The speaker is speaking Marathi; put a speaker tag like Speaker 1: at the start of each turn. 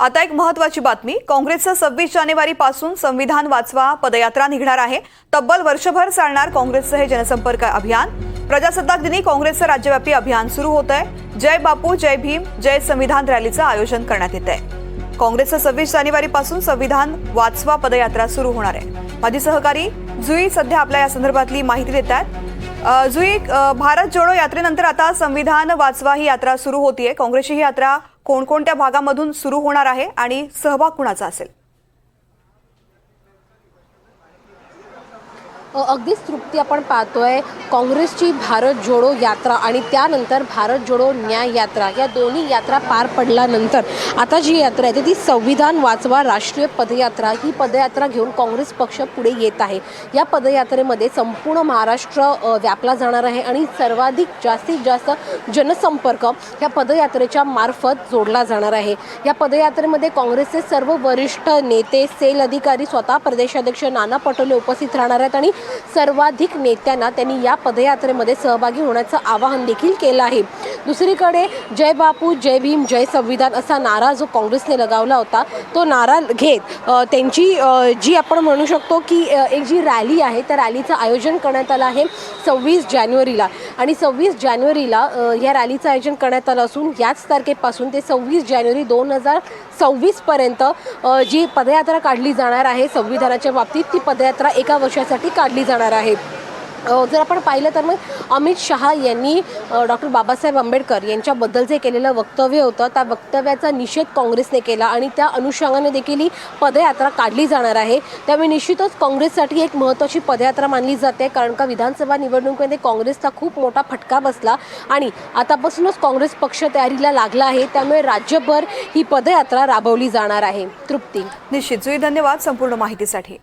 Speaker 1: आता एक महत्वाची बातमी. काँग्रेसचं सव्वीस जानेवारी पासून संविधान वाचवा पदयात्रा निघणार आहे. तब्बल वर्षभर चालणार काँग्रेसचं हे जनसंपर्क अभियान. प्रजासत्ताक दिनी काँग्रेसचं राज्यव्यापी अभियान सुरू होत आहे जय बापू जय भीम जय संविधान रॅलीचं आयोजन करण्यात येत आहे काँग्रेसचं सव्वीस जानेवारी पासून संविधान वाचवा पदयात्रा सुरू होणार आहे. माझी सहकारी जुई सध्या आपल्या या संदर्भातली माहिती देत आहेत जुई भारत जोडो यात्रेनंतर आता संविधान वाचवा ही यात्रा सुरू होतीये. काँग्रेसची ही यात्रा कोणकोणत्या भागामधून सुरू होणार आहे आणि सहभाग कुणाचा असेल?
Speaker 2: अगदीच तृप्ती आपण पाहतोय. काँग्रेसची भारत जोडो यात्रा आणि त्यानंतर भारत जोडो न्याय यात्रा या दोन्ही यात्रा पार पडल्यानंतर आता जी यात्रा आहे ती संविधान वाचवा राष्ट्रीय पदयात्रा ही पदयात्रा घेऊन काँग्रेस पक्ष पुढे येत आहे. या पदयात्रेमध्ये संपूर्ण महाराष्ट्र व्यापला जाणार आहे आणि सर्वाधिक जास्तीत जास्त जनसंपर्क या पदयात्रेच्या मार्फत जोडला जाणार आहे. या पदयात्रेमध्ये काँग्रेसचे सर्व वरिष्ठ नेते सेल अधिकारी स्वतः प्रदेशाध्यक्ष नाना पटोले उपस्थित राहणार आहेत आणि सर्वाधिक नेत्यांना त्यांनी या पदयात्रेमध्ये सहभागी होण्याचं आवाहन देखील केलं आहे. दुसरीकडे जय बापू जय भीम जय संविधान असा नारा जो काँग्रेसने लगावला होता तो नारा घेत त्यांची जी आपण म्हणू शकतो की एक जी रॅली आहे त्या रॅलीचं आयोजन करण्यात आलं आहे सव्वीस जानेवारीला. आणि सव्वीस जानेवारीला या रॅलीचं आयोजन करण्यात आलं असून याच तारखेपासून ते सव्वीस जानेवारी दोन हजार सव्वीसपर्यंत जी पदयात्रा काढली जाणार आहे संविधानाच्या बाबतीत ती पदयात्रा एका वर्षासाठी काढली जाणार आहे. जर आपण पाहिलं तर मग अमित शहा यांनी डॉक्टर बाबासाहेब आंबेडकर यांच्याबद्दल जे केलेलं वक्तव्य होतं त्या वक्तव्याचा निषेध काँग्रेसने केला आणि त्या अनुषंगाने देखील ही पदयात्रा काढली जाणार आहे. त्यामुळे निश्चितच काँग्रेससाठी एक महत्त्वाची पदयात्रा मानली जाते कारण का विधानसभा निवडणुकीमध्ये काँग्रेसचा खूप मोठा फटका बसला आणि आतापासूनच काँग्रेस पक्ष तयारीला लागला आहे. त्यामुळे राज्यभर ही पदयात्रा राबवली जाणार आहे. तृप्ती.
Speaker 1: निश्चित. जुई धन्यवाद संपूर्ण माहितीसाठी.